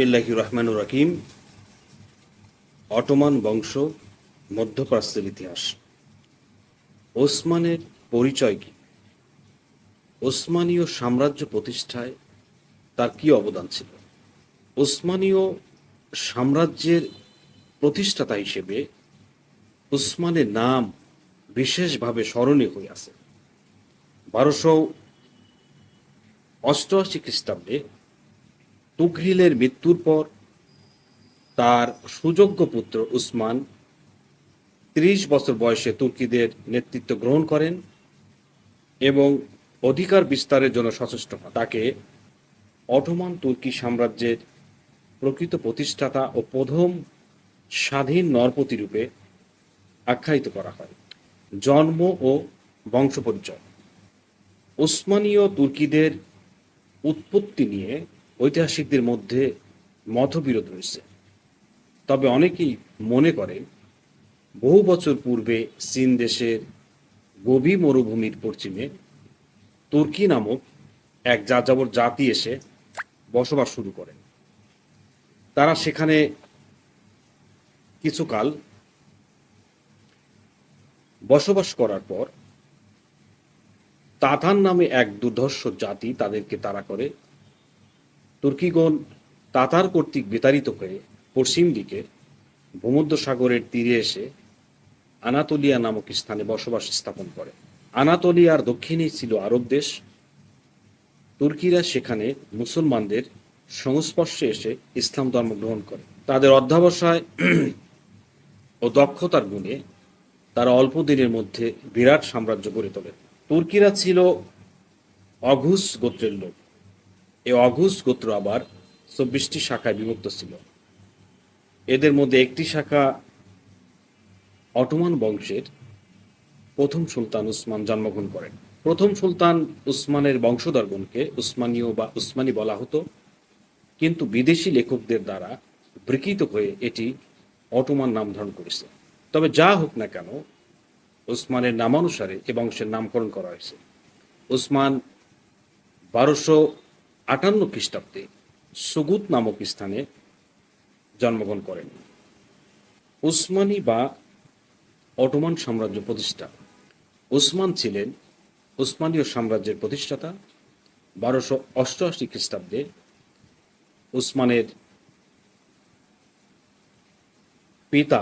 বিসমিল্লাহ রহমানুর Rahkeem Ottoman বংশ, মধ্যপ্রাচ্যের ইতিহাস। ওসমানের পরিচয় কি? ওসমানীয় সাম্রাজ্য প্রতিষ্ঠায় তার কি অবদান ছিল? ওসমানীয় সাম্রাজ্যের প্রতিষ্ঠাতা হিসেবে উসমানের নাম বিশেষভাবে স্মরণীয় হয়ে আছে। বারোশো অষ্টআশি খ্রিস্টাব্দে তুঘরিলের মৃত্যুর পর তার সুযোগ্য পুত্র উসমান ত্রিশ বছর বয়সে তুর্কিদের নেতৃত্ব গ্রহণ করেন এবং অধিকার বিস্তারের জন্য সচেষ্ট হন। তাকে অটোমান তুর্কি সাম্রাজ্যের প্রকৃত প্রতিষ্ঠাতা ও প্রথম স্বাধীন নরপতি রূপে আখ্যায়িত করা হয়। জন্ম ও বংশ পরিচয় ওসমানীয় তুর্কিদের উৎপত্তি নিয়ে ঐতিহাসিকদের মধ্যে মতবিরোধ রয়েছে। তবে অনেকেই মনে করেন বহু বছর পূর্বে চীন দেশের গভীর মরুভূমির পশ্চিমে তুর্কি নামক এক যাযাবর জাতি এসে বসবাস শুরু করেন তারা সেখানে কিছুকাল বসবাস করার পর তাতান নামে এক দুর্ধর্ষ জাতি তাদেরকে তারা করে তুর্কিগণ তাতার কর্তৃক বিতাড়িত হয়ে পশ্চিম দিকে ভূমধ্য সাগরের তীরে এসে আনাতোলিয়া নামক স্থানে বসবাস স্থাপন করে। আনাতোলিয়ার দক্ষিণে ছিল আরব দেশ। তুর্কিরা সেখানে মুসলমানদের সংস্পর্শে এসে ইসলাম ধর্ম গ্রহণ করে। তাদের অধ্যাবসায় ও দক্ষতার গুণে তারা অল্প দিনের মধ্যে বিরাট সাম্রাজ্য গড়ে তোলে। তুর্কিরা ছিল অঘুষ গোত্রের লোক। এই অঘুস গোত্র আবার চব্বিশটি শাখায় বিভক্ত ছিল। এদের মধ্যে একটি শাখা অটোমান বংশের প্রথম সুলতান উসমান জন্মগ্রহণ করেন। প্রথম সুলতান উসমানের বংশধরগণকে উসমানীয় বা উসমানী বলা হতো। কিন্তু বিদেশি লেখকদের দ্বারা বিকৃত হয়ে এটি অটোমান নাম ধারণ করেছে। তবে যা হোক না কেন উসমানের নামানুসারে এ বংশের নামকরণ করা হয়েছে। উসমান বারোশো আটান্ন খ্রিস্টাব্দে সুগুত নামক স্থানে জন্মগ্রহণ করেন। উসমানী বা অটোমান সাম্রাজ্য প্রতিষ্ঠা। উসমান ছিলেন উসমানীয় সাম্রাজ্যের প্রতিষ্ঠাতা। বারোশো অষ্টআশি খ্রিস্টাব্দে উসমানের পিতা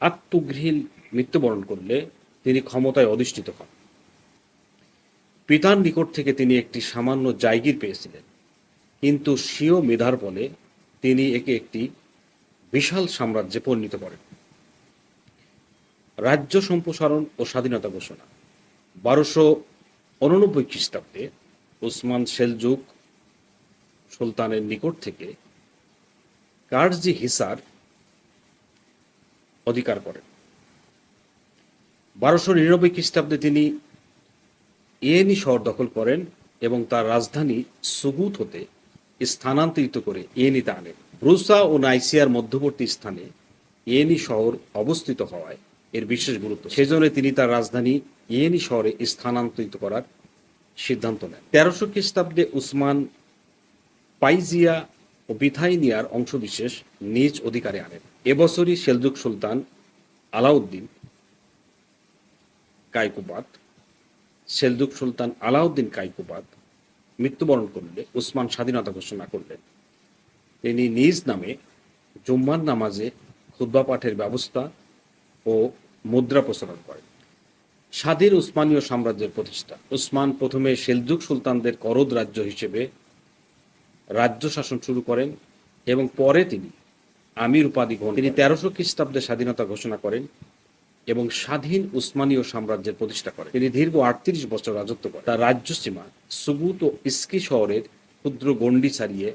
আত্মগৃহীল মৃত্যুবরণ করলে তিনি ক্ষমতায় অধিষ্ঠিত হন। পিতার নিকট থেকে তিনি একটি সামান্য জায়গির পেয়েছিলেন। কিন্তু স্বীয় মেধার বলে তিনি একে একটি বিশাল সাম্রাজ্যে পরিণত করেন। রাজ্য সম্প্রসারণ ও স্বাধীনতা ঘোষণা। বারোশো উননব্বই খ্রিস্টাব্দে উসমান সেলজুক সুলতানের নিকট থেকে কার্জি হিসার অধিকার করেন। বারোশো নিরানব্বই খ্রিস্টাব্দে তিনি ইয়েনি শহর দখল করেন এবং তার রাজধানী সুগুত হতে স্থানান্তরিত করে ইয়েনিতে আনেন। ব্রুসা ও নাইসিয়ার মধ্যবর্তী স্থানে ইয়েনি শহর অবস্থিত হওয়ায় এর বিশেষ গুরুত্ব। সেজন্য তিনি তার রাজধানী ইয়েনি শহরে স্থানান্তরিত করার সিদ্ধান্ত নেন। তেরোশো খ্রিস্টাব্দে উসমান পাইজিয়া ও বিথাইনিয়ার অংশবিশেষ নিজ অধিকারে আনেন। এবছরই সেলজুক সুলতান আলাউদ্দিন কাইকুবাদ সেলজুক সুলতান আলাউদ্দিন কাইকুবাদ মৃত্যুবরণ করলে, উসমান স্বাধীনতা ঘোষণা করলেন। তিনি নিজ নামে জুম্মার নামাজে খুদ্া পাঠের ব্যবস্থা ও মুদ্রা প্রচলন করেন। স্বাধীন উসমানীয় সাম্রাজ্যের প্রতিষ্ঠা। উসমান প্রথমে সেলজুক সুলতানদের করদ রাজ্য হিসেবে রাজ্য শাসন শুরু করেন এবং পরে তিনি আমির উপাধি গ্রহণ তিনি তেরোশো খ্রিস্টাব্দে স্বাধীনতা ঘোষণা করেন। এবং স্বাধীন উসমানীয় সাম্রাজ্যের প্রতিষ্ঠা করে। তিনি দীর্ঘ আটত্রিশ বছর রাজত্ব করেন। তার রাজ্য সীমা সুবুত ও ইস্কি শহরের ক্ষুদ্র গণ্ডি ছাড়িয়ে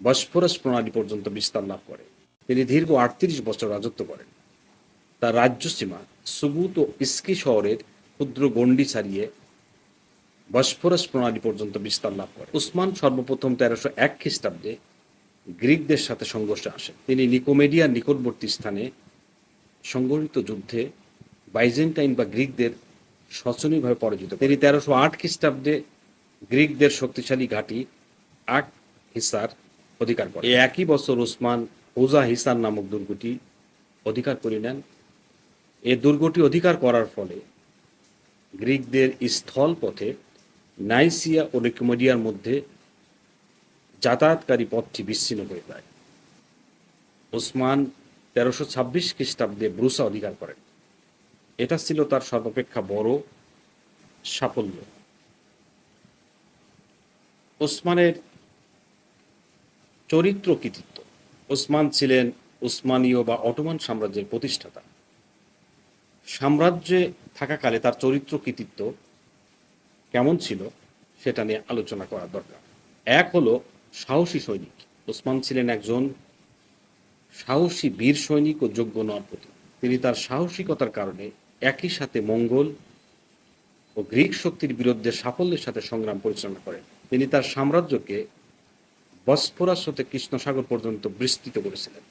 বসফরাস প্রণালী পর্যন্ত বিস্তার লাভ করে। তিনি দীর্ঘ আটত্রিশ বছর রাজত্ব করেন। তার রাজ্য সীমা সুবুত ও ইস্কি শহরের ক্ষুদ্র গণ্ডি ছাড়িয়ে বসফরাস প্রণালী পর্যন্ত বিস্তার লাভ করে। উসমান সর্বপ্রথম তেরোশো এক খ্রিস্টাব্দে গ্রিকদের সাথে সংঘর্ষে আসেন। তিনি নিকোমেডিয়ার নিকটবর্তী স্থানে সংগঠিত যুদ্ধে বাইজেন্টাইন বা গ্রিকদের শোচনীয়ভাবে পরাজিত তিনি তেরোশো আট খ্রিস্টাব্দে গ্রিকদের শক্তিশালী ঘাঁটি আক হিসার অধিকার করে একই বছর ওসমান ওজা হিসার নামক দুর্গটি অধিকার করে নেন। এ দুর্গটি অধিকার করার ফলে গ্রিকদের স্থল পথে নাইসিয়া ও নিকোমেডিয়ার মধ্যে যাতায়াতকারী পথটি বিচ্ছিন্ন হয়ে যায়। ওসমান তেরোশো ছাব্বিশ খ্রিস্টাব্দে ব্রুসা অধিকার করেন। এটা ছিল তার সর্বাপেক্ষা বড় সাফল্য। ওসমানের চরিত্র কৃতিত্ব। ওসমান ছিলেন উসমানীয় বা অটোমান সাম্রাজ্যের প্রতিষ্ঠাতা। সাম্রাজ্যে থাকাকালে তার চরিত্র কৃতিত্ব কেমন ছিল সেটা নিয়ে আলোচনা করা দরকার। এক হলো সাহসী সৈনিক। ওসমান ছিলেন একজন সাহসী বীর সৈনিক ও যোগ্য নরপতি। তিনি তার সাহসিকতার কারণে একই সাথে মঙ্গল ও গ্রিক শক্তির বিরুদ্ধে সাফল্যের সাথে সংগ্রাম পরিচালনা করেন। তিনি তার সাম্রাজ্যকে বসফরাস হতে কৃষ্ণসাগর পর্যন্ত বিস্তৃত করেছিলেন।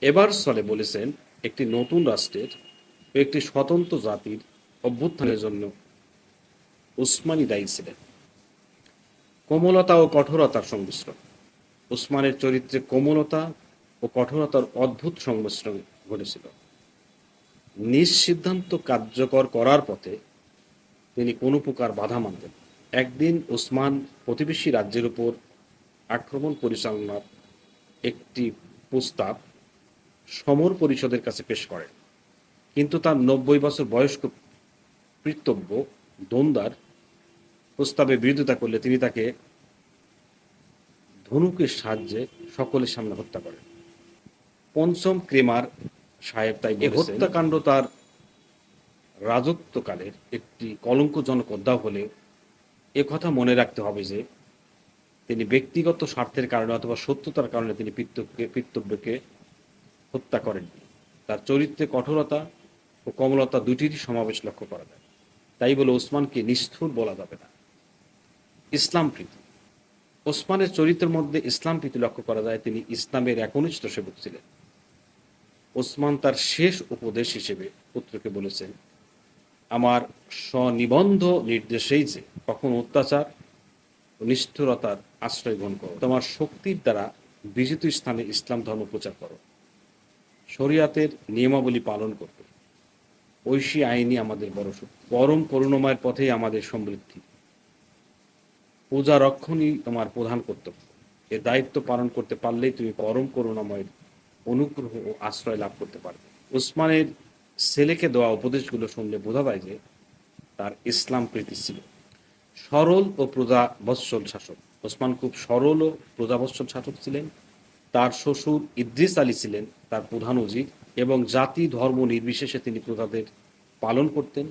এবার সলে বলেছেন, একটি নতুন রাষ্ট্রের ও একটি স্বতন্ত্র জাতির অভ্যুত্থানের জন্য উসমানী দায়ী ছিলেন। কোমলতা ও কঠোরতার সংমিশ্রণ। উসমানের চরিত্রে কোমলতা ও কঠোরতার অদ্ভুত সংমিশ্রণ ঘটেছিল। নিজ সিদ্ধান্ত কার্যকর করার পথে তিনি কোনো প্রকার বাধা মানতেন একদিন ওসমান প্রতিবেশী রাজ্যের উপর আক্রমণ পরিচালনার একটি প্রস্তাব সমর পরিষদের কাছে পেশ করেন। কিন্তু তার নব্বই বছর বয়স্ক কৃতব্য দোন্দার প্রস্তাবে বিরোধিতা করলে তিনি তাকে ধনুকের সাহায্যে সকলের সামনে হত্যা করেন। পঞ্চম ক্রেমার সাহেব তাই এই হত্যাকাণ্ড তার রাজত্বকালের একটি কলঙ্কজনক অধ্যায় হলে কথা মনে রাখতে হবে যে তিনি ব্যক্তিগত স্বার্থের কারণে অথবা সত্যতার কারণে তিনি পিতৃকে পিতব্যকে হত্যা করেননি। তার চরিত্রে কঠোরতা ও কমলতা দুটিরই সমাবেশ লক্ষ্য করা যায়। তাই বলে ওসমানকে নিষ্ঠুর বলা যাবে না। ইসলাম প্রীতি। ওসমানের চরিত্রের মধ্যে ইসলাম প্রীতি লক্ষ্য করা যায় তিনি ইসলামের একনিষ্ঠ সেবক ছিলেন। ওসমান তার শেষ উপদেশ হিসেবে পুত্রকে বলেছেন, আমার স্বনিবন্ধ নির্দেশেই যে কখন অত্যাচার ও নিষ্ঠুরতার আশ্রয় গ্রহণ করো। তোমার শক্তির দ্বারা বিজিত স্থানে ইসলাম ধর্ম প্রচার করো। শরিয়াতের নিয়মাবলী পালন করবে ঐশী আইনই আমাদের বড় শক্তি। পরম করুণময়ের পথেই আমাদের সমৃদ্ধি। পূজা রক্ষণই তোমার প্রধান কর্তব্য। এ দায়িত্ব পালন করতে পারলেই তুমি পরম করুণাময়ের অনুগ্রহ ও আশ্রয় লাভ করতে পারবে। উসমানের ছেলেকে দেওয়া উপদেশগুলো শুনলে বোঝা যায় যে তার ইসলাম প্রীতি ছিল। সরল ও প্রজাবৎসল শাসক। ওসমান খুব সরল ও প্রজাবৎসল শাসক ছিলেন। তার শ্বশুর ইদ্রিস আলী ছিলেন, তার প্রধান উজির, এবং জাতি, ধর্ম নির্বিশেষে তিনি প্রজাদের পালন করতেন।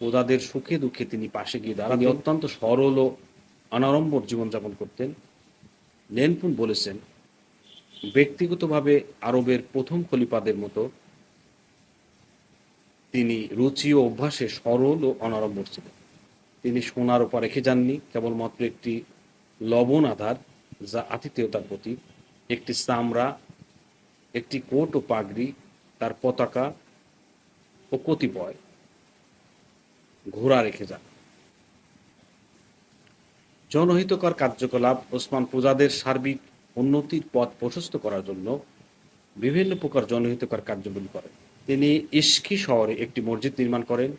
প্রজাদের সুখে দুঃখে তিনি পাশে গিয়ে দাঁড়ান অত্যন্ত সরল ও অনাড়ম্বর জীবনযাপন করতেন। লেনপুন বলেছেন ব্যক্তিগতভাবে আরবের প্রথম খলিফাদের মতো তিনি রুচি ও অভ্যাসে সরল ও অনারম্বর ছিলেন। তিনি সোনার উপর রেখে যাননি, কেবলমাত্র একটি লবণ আধার যা আতিথেয়তার প্রতি একটি চামড়া, একটি কোট ও পাগড়ি, তার পতাকা ও কতিপয় ঘোড়া রেখে যান। জনহিতকর কার্যকলাপ ওসমান প্রজাদের সার্বিক উন্নতির পথ প্রশস্ত করার জন্য বিভিন্ন প্রকার জনহিতকর কার্যগুলি করেন। তিনি ইস্কি শহরে একটি মসজিদ নির্মাণ করেন।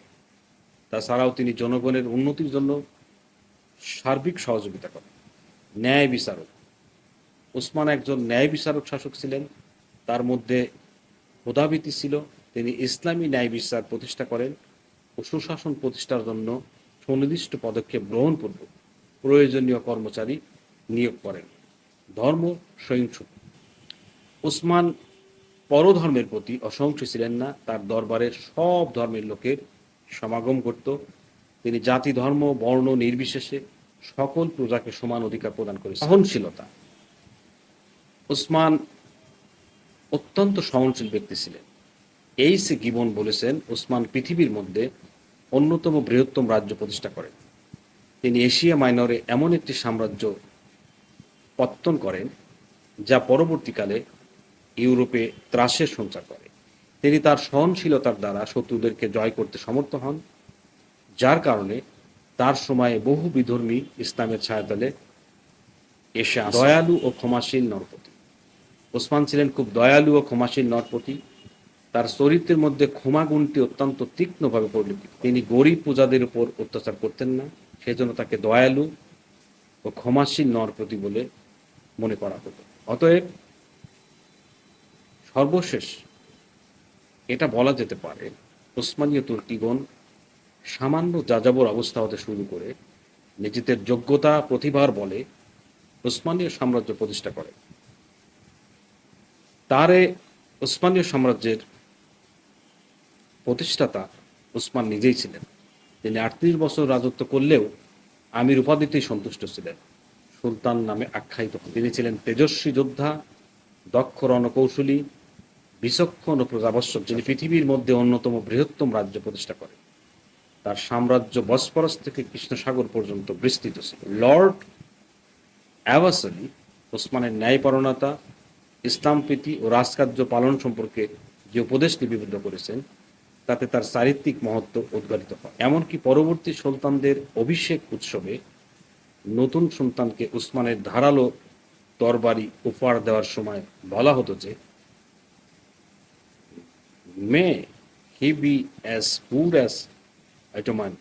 তাছাড়াও তিনি জনগণের উন্নতির জন্য সার্বিক সহযোগিতা করেন। ন্যায় বিচারক। ওসমান একজন ন্যায় বিচারক শাসক ছিলেন। তার মধ্যে হোদাবিতি ছিল। তিনি ইসলামী ন্যায় বিচার প্রতিষ্ঠা করেন ও সুশাসন প্রতিষ্ঠার জন্য সুনির্দিষ্ট পদক্ষেপ গ্রহণ গ্রহণপূর্বক প্রয়োজনীয় কর্মচারী নিয়োগ করেন। ধর্ম সহিংস। ওসমান পরধর্মের প্রতি অসহিংস ছিলেন না, তার দরবারে সব ধর্মের লোকের সমাগম করত তিনি জাতি, ধর্ম, বর্ণ নির্বিশেষে সকল প্রজাকে সমান অধিকার প্রদান করে সহনশীলতা। ওসমান অত্যন্ত সহনশীল ব্যক্তি ছিলেন। এই সে গিবন বলেছেন, ওসমান পৃথিবীর মধ্যে অন্যতম বৃহত্তম রাজ্য প্রতিষ্ঠা করেন। তিনি এশিয়া মাইনরে এমন একটি সাম্রাজ্য পত্তন করেন যা পরবর্তীকালে ইউরোপে ত্রাসের সঞ্চার করে। তিনি তার সহনশীলতার দ্বারা শত্রুদেরকে জয় করতে সমর্থ হন যার কারণে তার সময়ে বহু বিধর্মী ইসলামের ছায়াতলে এসে। দয়ালু ও ক্ষমাশীল নরপতি। ওসমান ছিলেন খুব দয়ালু ও ক্ষমাশীল নরপতি। তার চরিত্রের মধ্যে ক্ষমা গুণটি অত্যন্ত তীক্ষ্ণভাবে পরিলক্ষিত। তিনি গরিব পূজাদের উপর অত্যাচার করতেন না সেজন্য তাকে দয়ালু ও ক্ষমাশীল নরপতি বলে মনে করা হতো। অতএব সর্বশেষ এটা বলা যেতে পারে ওসমানীয় তুর্কিগণ সামান্য যাযাবর অবস্থা হতে শুরু করে নিজেদের যোগ্যতা, প্রতিভার বলে ওসমানীয় সাম্রাজ্য প্রতিষ্ঠা করে। তারে ওসমানীয় সাম্রাজ্যের প্রতিষ্ঠাতা ওসমান নিজেই ছিলেন। তিনি আটত্রিশ বছর রাজত্ব করলেও আমির উপাধিতেই সন্তুষ্ট ছিলেন। সুলতান নামে আখ্যায়িত তিনি ছিলেন তেজস্বী যোদ্ধা, দক্ষ রণকৌশলী, বিচক্ষণ ও প্রজাবশ্যক, যিনি পৃথিবীর মধ্যে অন্যতম বৃহত্তম রাজ্য প্রতিষ্ঠা করেন। তার সাম্রাজ্য বসপরস থেকে কৃষ্ণসাগর পর্যন্ত বিস্তৃত ছিল। লর্ড অ্যাভাসলি ওসমানের ন্যায়পরণতা, ইসলাম প্রীতি ও রাজকার্য পালন সম্পর্কে যে উপদেশ লিপিবদ্ধ করেছেন, তাতে তার চারিত্রিক মহত্ব উদ্গারিত হয়। এমনকি পরবর্তী সুলতানদের অভিষেক উৎসবে নতুন সন্তানকে উসমানের ধারালো তরবারি উপহার দেওয়ার সময় বলা হতো যে, may he be as poor as Ottoman